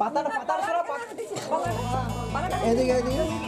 পাতাটা পাতাটা সারা পাতাটা এদিকে এদিকে।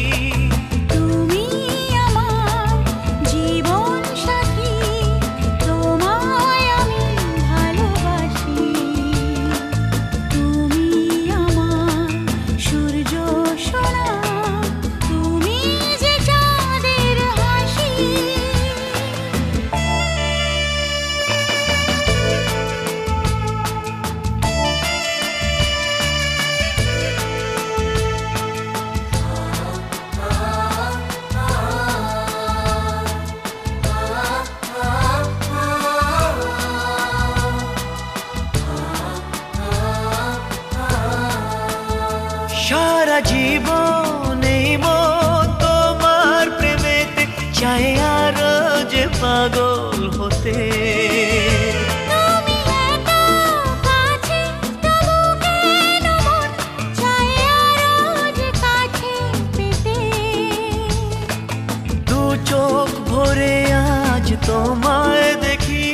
পাগল হতে। চোখ ভরে আজ তোমায় দেখি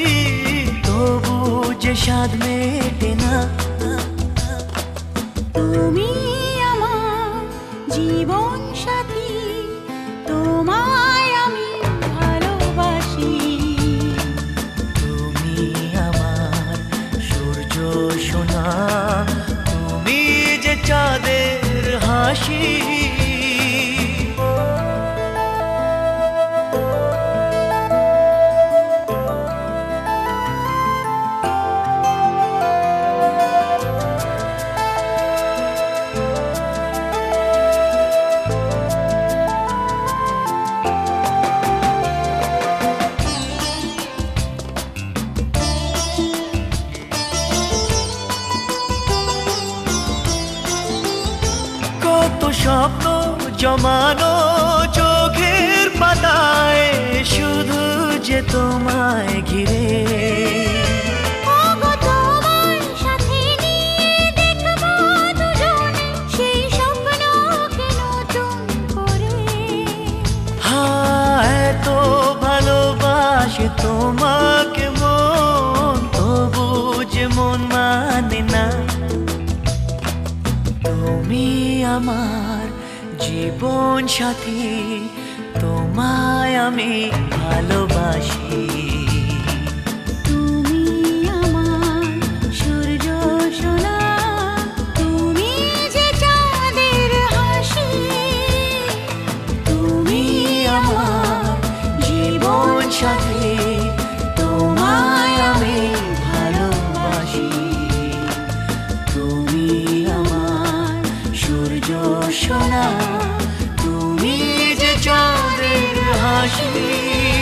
তবু যে স্বাদ মেটে না। তুমি আমার জীবন সাথী सुना জমানো চোখের পাতায় শুধু যে তোমায় ঘিরে। তোমাকে মন তবু যে মন মানে না। তুমি আমার জীবন সাথী তোমায় আমি ভালোবাসি। সোনা তুমি যে চাঁদের হাসি